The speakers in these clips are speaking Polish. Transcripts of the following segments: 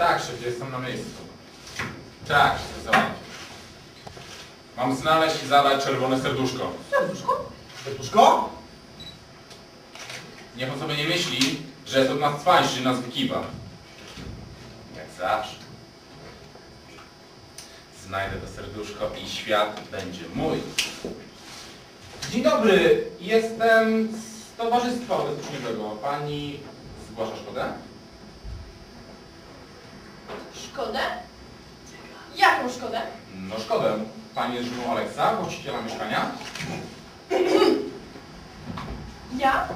Tak, szefie, jestem na miejscu. Tak, szefie, załatwię. Mam znaleźć i zadać czerwone serduszko. Serduszko? Serduszko? Niech on sobie nie myśli, że jest od nas cwańszy, nas wykiwa. Jak zawsze. Znajdę to serduszko i świat będzie mój. Dzień dobry, jestem z Towarzystwa Ubezpieczeniowego. Pani zgłasza szkodę? Szkodę? Jaką szkodę? No szkodę. Pani jest żoną Aleksa, właściciela mieszkania? Ja?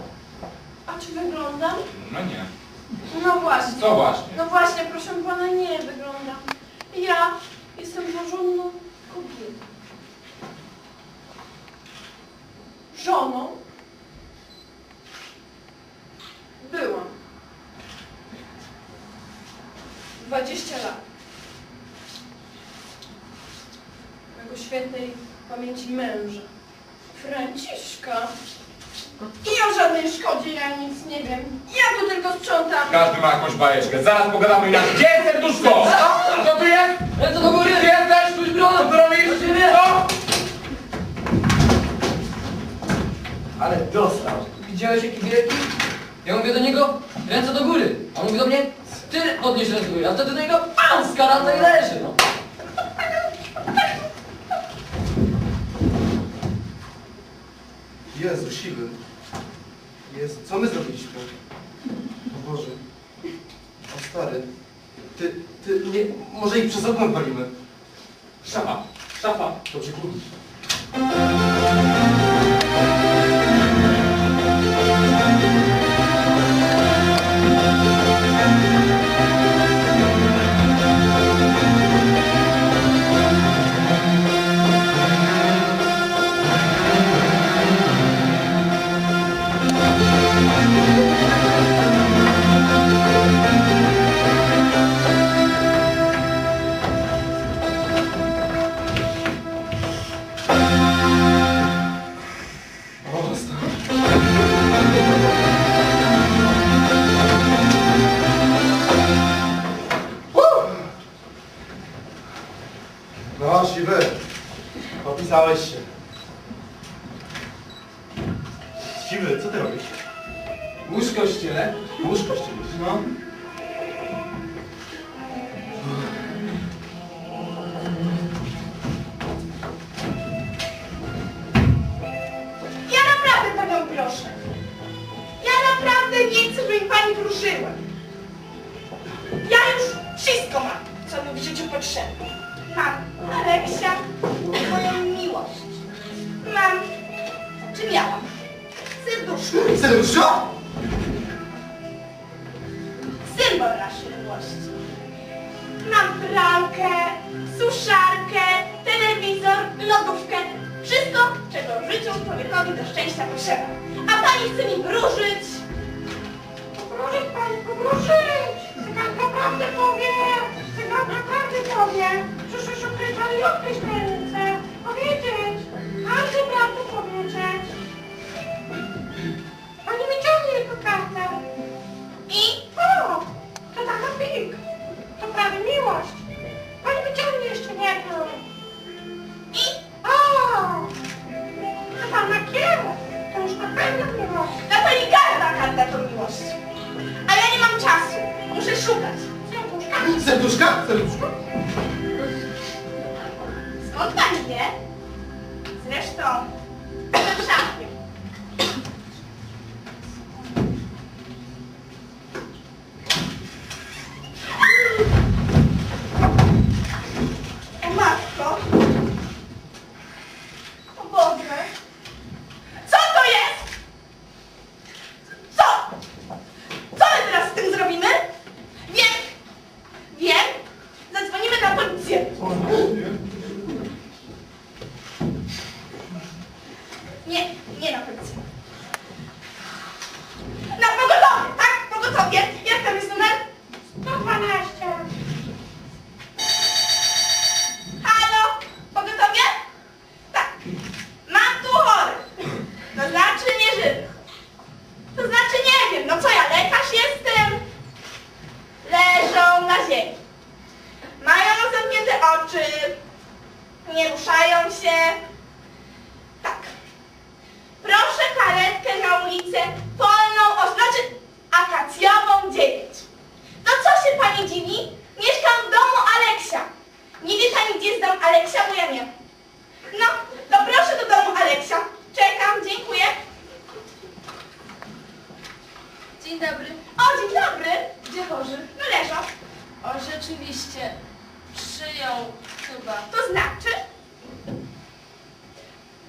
A czy wyglądam? No nie. No właśnie. Co właśnie? No właśnie, proszę pana, nie wyglądam. Ja jestem porządną kobietą. Żoną? Byłam. 20 lat. Mego świętej pamięci męża. Franciszka. I o żadnej szkodzie ja nic nie wiem. Ja tu tylko sprzątam. Każdy ma jakąś bajeczkę. Zaraz pogadamy jak. Gdzie jest serduszko? Co tu jest? Ręce do góry! Gdzie jesteś? Brona! Co tu robisz? Co? Ale dostał. Widziałeś jaki wielki? Ja mówię do niego, ręce do góry. A on mówi do mnie, ty podnieś góry. A wtedy do niego, pan z karata i leży, no. Jezu, siły. Jezu, co my zrobiliśmy? O Boże. O stary. Ty, ty, nie, może ich przez okno palimy. Szafa. Szafa. Dobrze, kupić. Opisałeś się. Siwy, co ty robisz? Łóżko ściele. Łóżko ścielisz. No. Ja naprawdę panią proszę. Ja naprawdę nie chcę, żeby mi pani wróżyła. Ja już wszystko mam, co mi w życiu potrzebne. Mam Aleksia, miłość. Mam, czy miałam, serduszko, Serduszko? symbol naszej miłości. Mam pralkę, suszarkę, telewizor, lodówkę. Wszystko, czego w życiu człowiekowi do szczęścia potrzeba. A pani chce mi wróżyć. Powróżyć pani, powróżyć! Cygan naprawdę powie! Cygan naprawdę powie! Przyszły szukać pani odkryć tajemnicę. Você é buscar? Você é buscar? Chyba. To znaczy?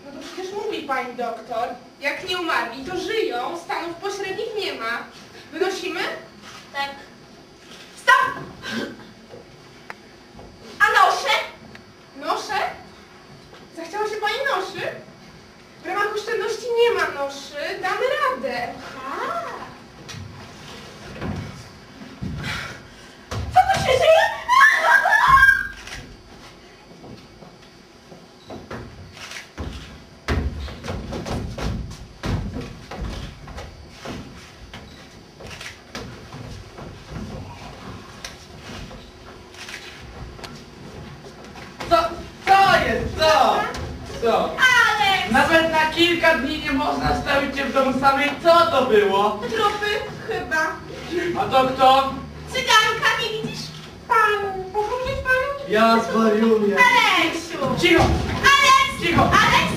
No to przecież mówi pani doktor, jak nie umarli, to żyją, stanów pośrednich nie ma. Wynosimy? Tak. Stop! A nosze? Nosze? Zachciała się pani noszy? W ramach oszczędności nie ma noszy, damy radę. A. Co tu się dzieje? Co, co jest, co? Co? Aleks! Nawet na kilka dni nie można stawić cię w domu samej. Co to było? Trupy chyba. A to kto? Cyganka, nie widzisz? Pan. Powrócić panu? Ja zwariuję. Aleksiu! Cicho, Aleks! cicho. Aleks!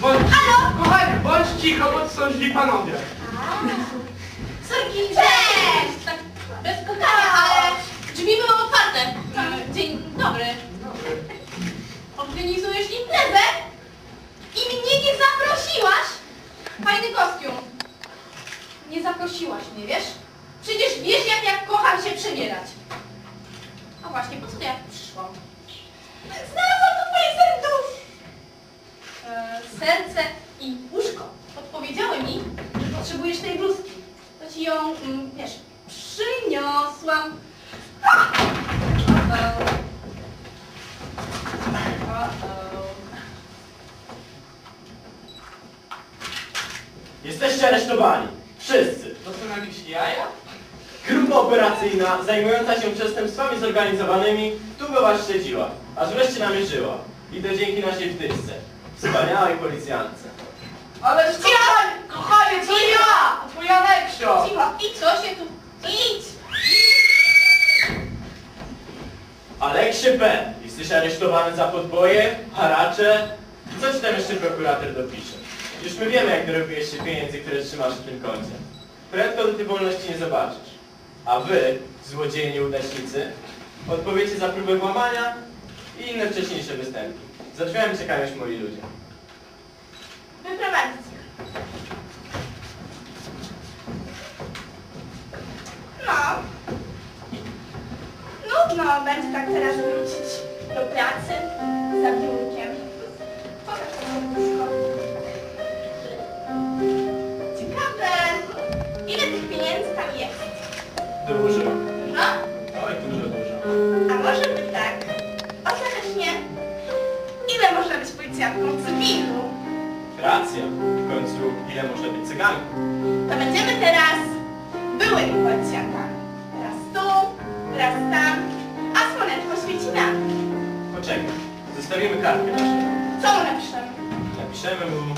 Bądź, Halo? kochanie, bądź cicho, bo to są źli panowie. Córki, cześć! Tak, bez kochania, ale drzwi były otwarte. Dzień dobry. Organizujesz imprezę? Nie zaprosiłaś? Fajny kostium. Nie zaprosiłaś mnie, wiesz? Przecież wiesz, jak ja kocham się przebierać. A właśnie, po co to ja tu przyszłam? Znalazłam tu twoje serduszko! E, serce i uszko podpowiedziały mi, że potrzebujesz tej bluzki. To ci ją, mm, wiesz, przyniosłam. O-o. O-o. Jesteście aresztowani. Wszyscy. To są jakieś jaja? Grupa operacyjna zajmująca się przestępstwami zorganizowanymi długo was śledziła, aż wreszcie namierzyła. I to dzięki naszej wtyczce. Wspaniałej policjantce. Ale kochanie, kochanie, to ja! To twój Aleksio! Cicho, i co się tu... Idź! Aleksie P. Jesteś aresztowany za podboje, haracze. Co ci tam jeszcze prokurator dopisze? Już my wiemy, jak dorobiłeś się pieniędzy, które trzymasz w tym koncie. Prędko do tej wolności nie zobaczysz. A wy, złodzieje nieudacznicy, odpowiecie za próbę włamania i inne wcześniejsze występy. Za drzwiami czekają już moi ludzie. Wyprowadzić ich. No. Nudno będzie tak teraz wrócić do pracy za biurkiem. Racja. W końcu, ile można być cyganką? To będziemy teraz byłymi policjantami. Raz tu, raz tam, a słoneczko świeci nam. Poczekaj. Zostawimy kartkę naszą. Co mu napiszemy? Napiszemy mu...